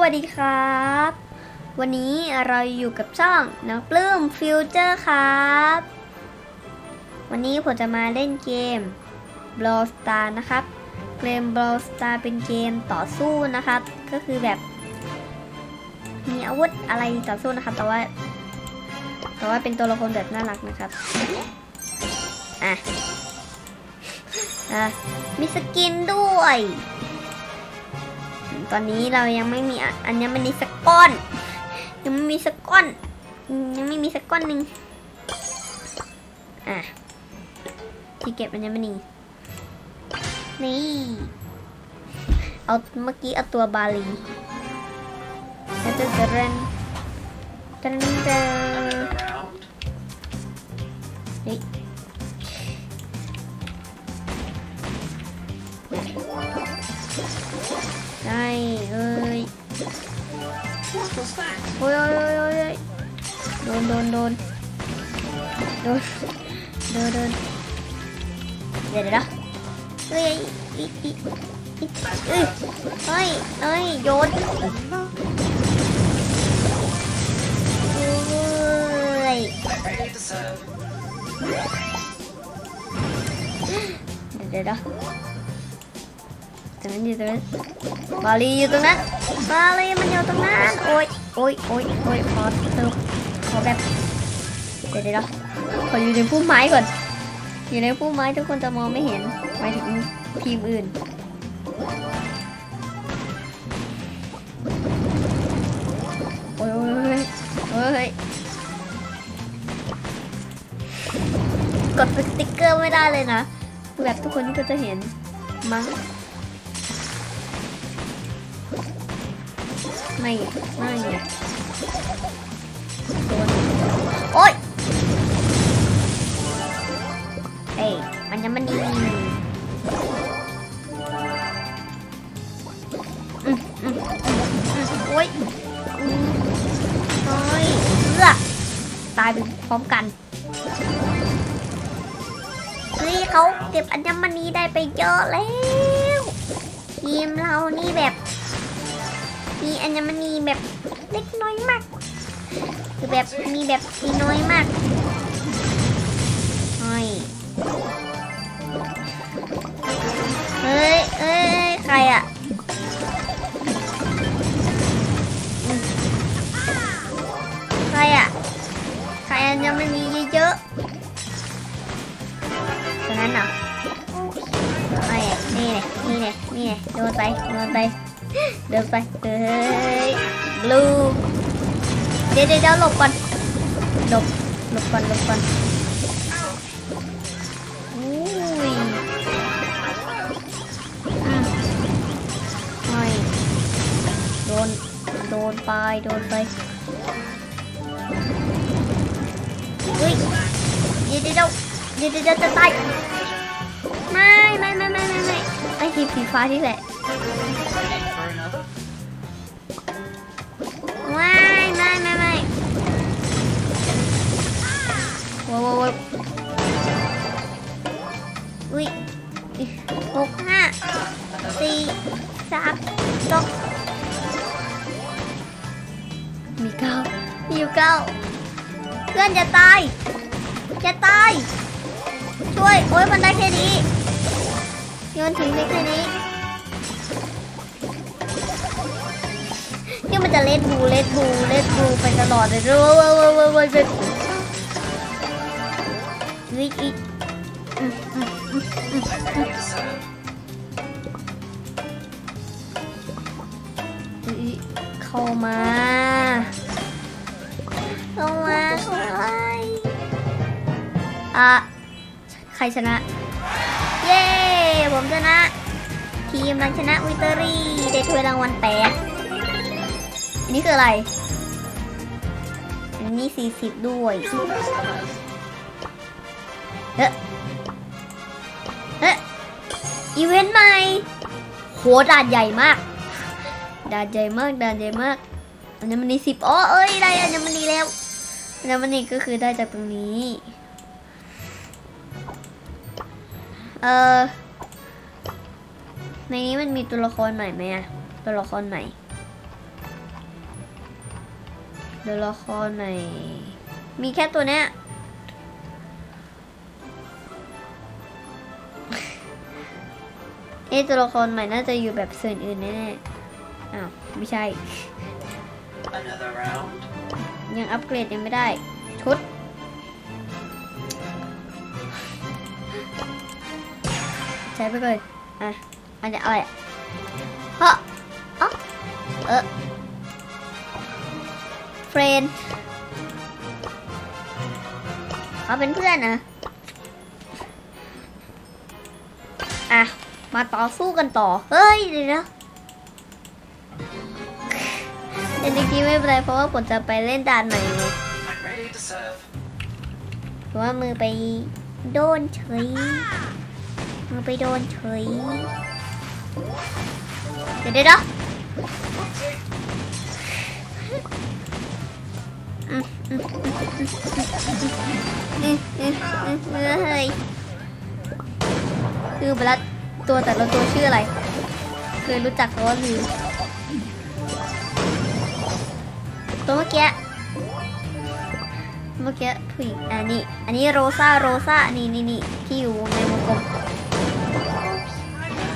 วัสดีครับ วันนี้เราอยู่กับช่องนักปลื้มฟิวเจอร์ครับ วันนี้ผมจะมาเล่นเกม Brawl Star นะครับ เกม Brawl Star เป็นเกมต่อสู้นะครับ ก็คือแบบ มีอาวุธอะไรต่อสู้นะครับ แต่ว่า แต่ว่าเป็นตัวละครแบบน่ารักนะครับ อะ อะ มีสกินด้วย ตอนนี้เรายังไม่มีอะอันยังไม่มีสักก้อน ยังไม่มีสักก้อนอืมยังไม่มีสักก้อนหนึ่งอะที่เก็บอัญมณีนี่เอาเมื่อกี้เอาตัวบาลีแล้วจะจะเรนจะเรนจะเฮ้ยได้เอ้ย โอ้ยโอ้ยโอ้ยโอ้ยโอ้ยโดนโดนโดนโดนโดนโดนเดี๋ยวเดี๋ยวนะเตรงนั้นอยู่ตรงนั้นบาลีอยู่ตรงนั้นบาลีมันอยู่ตรงนั้น โอ้ยโอ้ยโอ้ยโอ้ยขอเติมขอแบบเดี๋ยวเดี๋ยวเดี๋ยวขออยู่ในพุ่มไม้ก่อน อยู่ในพุ่มไม้ทุกคนจะมองไม่เห็นหมายถึงทีมอื่นโอ้ยโอ้ยโอ้ยโอ้ยกดสติ๊กเกอร์ไม่ได้เลยนะ แบบทุกคนก็จะเห็นมั้ง ไม่ไม่เนี่ยโดนโอ๊ยเอ้ยมันยังมันดีอืมอืมอืมอืมโอ๊ยอืมโอ๊ยเลือกตายไปพร้อมกันเฮ้ยเขาเก็บอัญมณีได้ไปเยอะแล้วทีมเรานี่แบบ มีอัญมณีแบบเล็กน้อยมากคือแบบมีแบบมีน้อยมากเฮ้ยเฮ้ยเอ้ยใครอะใครอะใครอัญมณีเยอะๆตรงนั้นเหรอไอ้ยนี่ไงนี่ไงนี่ไงโดนไปโดนไป เดินไปเฮ้ยบลูเดี๋ยวเดี๋ยวเดี๋ยวหลบก่อนหลบหลบก่อนหลบก่อนอุ้ยอไม่โดนโดนไปโดนไปเฮ้ยเดี๋ยวเดี๋ยวเดี๋ยวเดดเดี๋ยวจะตายไม่ไม่ไม่ไม่ไม่ไม่ไอ้ทีมสีฟ้าที่แหละ ไม่ไม่ไม่ไม่ว้าวว้าวว้าวอุ้ยหกห้าสี่สามสองมีเก้ามีอยู่เก้าเพื่อนจะตาย จะตาย ช่วย โอ้ยมันได้แค่นี้โยนทิ้งได้แค่นี้ ที่มันจะเล่นบูเล่นบูเล่นบูไปตลอดเลยว้าวว้าวว้าวว้าวว้าววิกอีกอืมอืมอืมอืมอืมอุ๊ยเข้ามาเข้ามาเข้ามาอะใครชนะ เย้ ผมชนะ ทีมนั้นชนะวิตเตอรี่ได้ถ้วยรางวัลแปด นนี้คืออะไร อันนี้สี่สิบด้วยเฮ้เฮ้อีเวนต์ใหม่โหด่านใหญ่มากด่านใหญ่มากด่านใหญ่มากอันนี้มันนี่สิบอ๋อเอ้ยได้อันนี้มันนี่แล้วอันนี้มันนี่ก็คือได้จากตรงนี้เออในนี้มันมีตัวละครใหม่ไหมอะตัวละครใหม่ เดี๋ยวละครใหม่มีแค่ตัวเนี้ยเอะตัวละครใหม่น่าจะอยู่แบบส่วนอื่นแน่ๆอ้าว ไม่ใช่ Another round. ยังอัปเกรดยังไม่ได้ ชุด ใช้ไปเลยอะอันนี้อะไรอะเฮ้ออ๋อเออ เฟรนเขาเป็นเพื่อนนะอะ มาต่อสู้กันต่อ เฮ้ย เดี๋ยวนะแต่จริงๆไม่เป็นไรเพราะว่าผมจะไปเล่นด่านใหม่ไง I'm ready to serve. เพราะว่ามือไปโดนเฉย มือไปโดนเฉย เดี๋ยวเดี๋ยว เฮ้ยคือไปแล้วตัวแต่ละตัวชื่ออะไร เคยรู้จักแต่ว่าลืมตัวเมื่อกี้เมื่อกี้ผู้หญิงอันนี้ อันนี้โรซาโรซานี่นี่นี่ที่อยู่ในวงกลม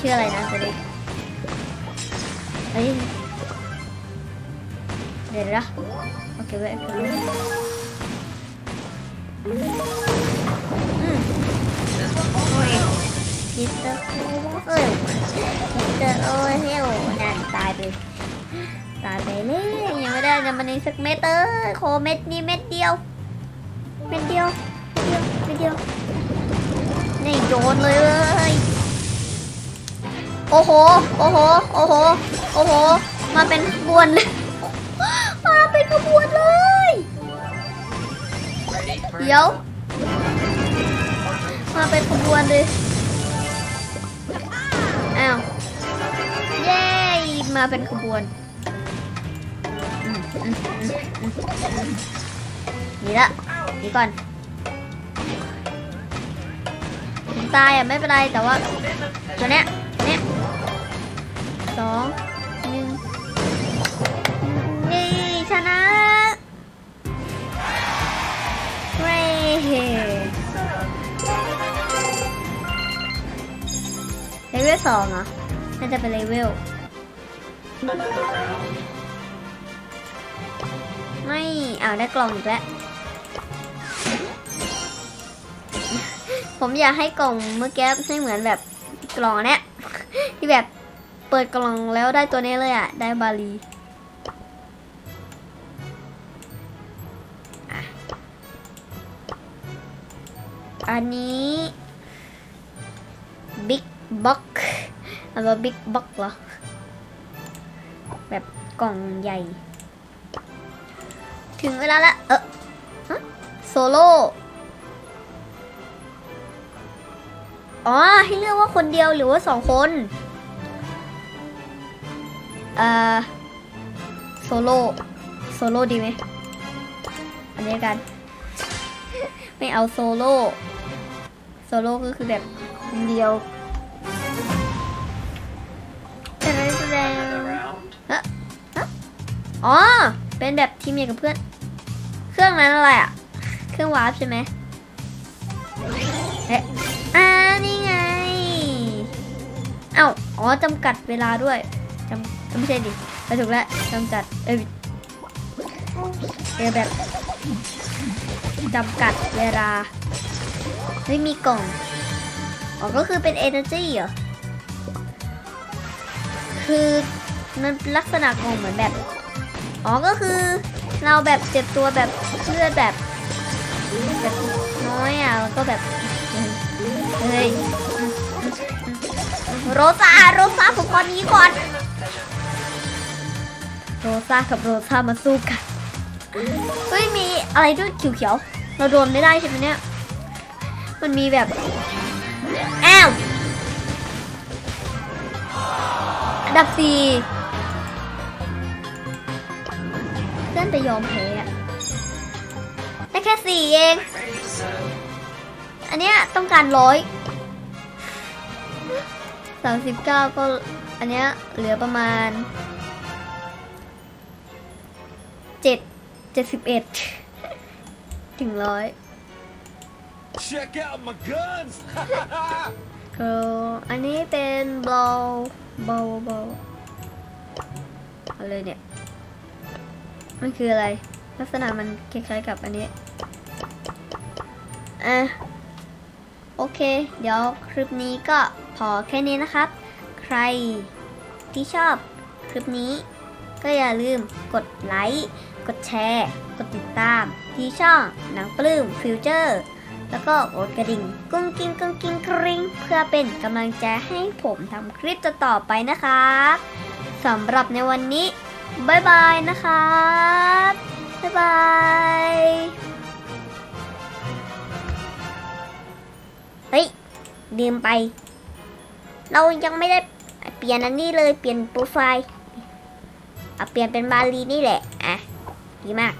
ชื่ออะไรนะจะได้เอ้ยเดี๋ยวนะ โอเคไว้โอเคไว้อืมโอ้ยมิสเตอร์เอ้ยมิสเตอร์โอ้ยเฮลนั่นตายไปตายไปเลยยังไม่ได้น้ำมันอีกสักเม็ดเอ้ยโคเม็ดนี้เม็ดเดียวเม็ดเดียวเม็ดเดียวเม็ดเดียวนี่โยนเลยโอ้โหโอ้โหโอ้โหโอ้โหมาเป็นบวนเลย ขบวนเลย เดี๋ยว มาเป็นขบวนเลย อ้าว เย้ มาเป็นขบวน นี่ละ นี่ก่อนถึงตายอะไม่เป็นไรแต่ว่า ตัวเนี้ย เนี้ยสอง เลเวลสองเหรอน่าจะเป็นเลเวล ไม่อ้าวได้กล่องอีกแล้ว ผมอยากให้กล่องเมื่อกี้ให้เหมือนแบบกล่องเนี้ยที่แบบเปิดกล่องแล้วได้ตัวนี้เลยอะ ได้บาลี อันนี้บิ๊กบ็อกอันว่าบิ๊กบ็อกเหรอ แบบกล่องใหญ่ ถึงเวลาละเออฮะโซโล่อ๋อ ให้เลือกว่าคนเดียวหรือว่าสองคน เอ่อ โซโล่ โซโล่ดีไหม อันนี้กัน ไม่เอาโซโล่ โซโล่ก็คือแบบคนเดียวแต่ไม่แสดง Another round. อ๋อ เป็นแบบทีมเดียวกับเพื่อน เครื่องนั้นอะไรอะ เครื่องวาร์ปใช่ไหมเอ๊ะอ่านี่ไง เอ้า อ๋อจำกัดเวลาด้วยจำไม่ใช่ดิไปถูกแล้วจำกัด เอ้ยเออแบบจำกัดเวลา ไม่มีกล่อง อ๋อ ก็คือเป็น energy เหรอ คือมันลักษณะกล่องเหมือนแบบ อ๋อ ก็คือเราแบบเจ็บตัวแบบเลือดแบบแบบน้อยอะแล้วก็แบบ เฮ้ย โรซาโรซาผมก่อนนี้ก่อน โรซากับโรซามาสู้กัน เฮ้ย มีอะไรด้วยเขียวๆ เราโดนไม่ได้ใช่ไหมเนี่ย มันมีแบบ อ้าวอันดับสี่เพื่อนไปยอมแพ้อะได้แค่สี่เอง Ready to serve. อันเนี้ยต้องการร้อยสามสิบเก้าก็อันเนี้ยเหลือประมาณเจ็ดเจ็ดสิบเอ็ดถึงร้อย Check out my guns! ก็อันนี้เป็นบอลบอลบอลอะไรเนี่ย มันคืออะไร ลักษณะมันคล้ายๆกับอันนี้อะโอเค เดี๋ยวคลิปนี้ก็พอแค่นี้นะครับ ใครที่ชอบคลิปนี้ ก็อย่าลืมกดไลค์ กดแชร์ กดติดตาม ที่ช่องหนังปลื้มฟิวเจอร์ แล้วก็กดกระดิ่งกุ้งกิ้งกุ้งกิ้งกริ๊งเพื่อเป็นกำลังใจให้ผมทำคลิปต่อไปนะครับสำหรับในวันนี้บายบายนะครับบ๊ายบายเฮ้ยลืมไป เรายังไม่ได้เปลี่ยนอันนี้เลยเปลี่ยนโปรไฟล์เอาเปลี่ยนเป็นมาลีนี่แหละ อะ ดีมาก